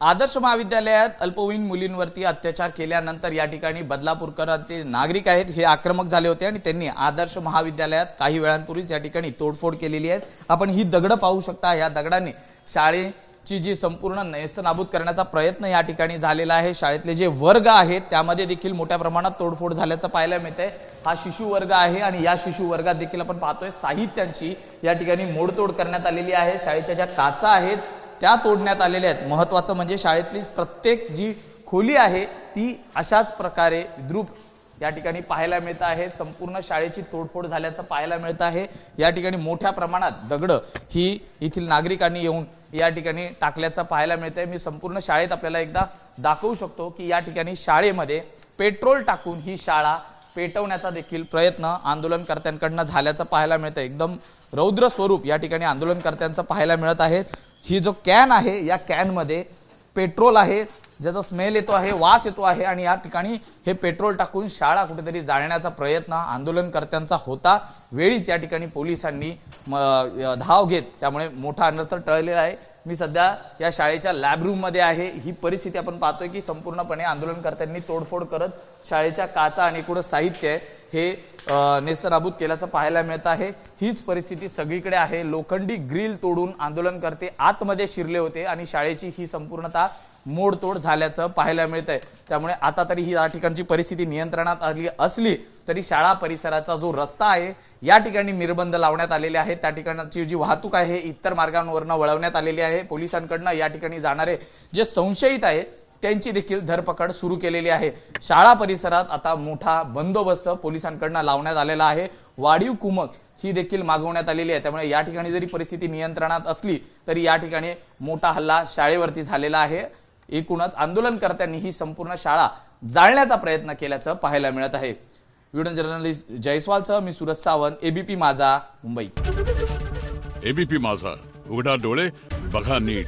आदर्श महाविद्यालयात अल्पवयीन मुलींवरती अत्याचार केल्यानंतर या ठिकाणी बदलापूरकरांचे नागरिक आहेत. हे आक्रमक झाले होते आणि त्यांनी आदर्श महाविद्यालयात काही वेळांपूर्वीच या ठिकाणी तोडफोड केलेली आहे. आपण ही दगडं पाहू शकता. या दगडाने शाळेची जी संपूर्ण नेस्तनाबूत करण्याचा प्रयत्न या ठिकाणी झालेला आहे. शाळेतले जे वर्ग आहेत त्यामध्ये देखील मोठ्या प्रमाणात तोडफोड झाल्याचं पाहायला मिळतंय. हा शिशु वर्ग आहे आणि या शिशु वर्गात देखील आपण पाहतोय साहित्यांची या ठिकाणी मोडतोड करण्यात आलेली आहे. शाळेच्या ज्या काचा आहेत त्या तोडण्यात आलेल्या आहेत. महत्त्वाचं म्हणजे शाळेतली प्रत्येक जी खोली आहे ती अशाच प्रकारे विद्रुप. या ठिकाणी पाहायला मिळत आहे. संपूर्ण शाळेची तोडफोड झाल्याचं पाहायला मिळत आहे. या ठिकाणी मोठ्या प्रमाणात दगडं ही येथील नागरिकांनी येऊन या ठिकाणी टाकल्याचं पाहायला मिळत आहे मी संपूर्ण शाळेत आपल्याला एकदा दाखवू शकतो की या ठिकाणी शाळेमध्ये पेट्रोल टाकून ही शाळा पेटवण्याचा देखील प्रयत्न आंदोलनकर्त्यांकडनं झाल्याचं पाहायला मिळतं एकदम रौद्र स्वरूप या ठिकाणी आंदोलनकर्त्यांचं पाहायला मिळत आहे. ही जो कॅन आहे या कॅनमध्ये पेट्रोल आहे ज्याचा स्मेल येतो आहे वास येतो आहे आणि या ठिकाणी हे पेट्रोल टाकून शाळा कुठेतरी जाळण्याचा प्रयत्न आंदोलनकर्त्यांचा होता. वेळीच या ठिकाणी पोलिसांनी म, धाव घेत त्यामुळे मोठा अनर्थ टळलेला आहे. मी सध्या या शाळेच्या लॅबरूममध्ये आहे. ही परिस्थिती आपण पाहतोय की संपूर्णपणे आंदोलनकर्त्यांनी तोडफोड करत शाळेच्या काचा आणि एकूण साहित्य आहे हे नेस्तनाबूत केल्याचं पाहायला मिळत आहे. हीच परिस्थिती सगळीकडे आहे. लोखंडी ग्रिल तोडून आंदोलनकर्ते आतमध्ये शिरले होते आणि शाळेची ही संपूर्णता मोडतोड झाल्याचं पाहायला मिळत आहे त्यामुळे आता तरी ही या ठिकाणची परिस्थिती नियंत्रणात आली असली तरी शाळा परिसराचा जो रस्ता आहे या ठिकाणी निर्बंध लावण्यात आलेले आहेत. त्या ठिकाणची जी वाहतूक आहे इतर मार्गांवरनं वळवण्यात आलेली आहे. पोलिसांकडनं या ठिकाणी जाणारे जे संशयित आहे त्यांची देखील धरपकड सुरू केलेली आहे. शाळा परिसरात आता मोठा बंदोबस्त पोलिसांकडनं लावण्यात आलेला आहे. वाढीव कुमक ही देखील मागवण्यात आलेली आहे. त्यामुळे या ठिकाणी जरी परिस्थिती नियंत्रणात असली तरी या ठिकाणी मोठा हल्ला शाळेवरती झालेला आहे. एकूणच आंदोलनकर्त्यांनी ही संपूर्ण शाळा जाळण्याचा प्रयत्न केल्याचं पाहायला मिळत आहे. व्हिडिओ जर्नलिस्ट जयस्वालसह मी सुरज सावंत एबीपी माझा मुंबई. एबीपी माझा. उघडा डोळे बघा नीट.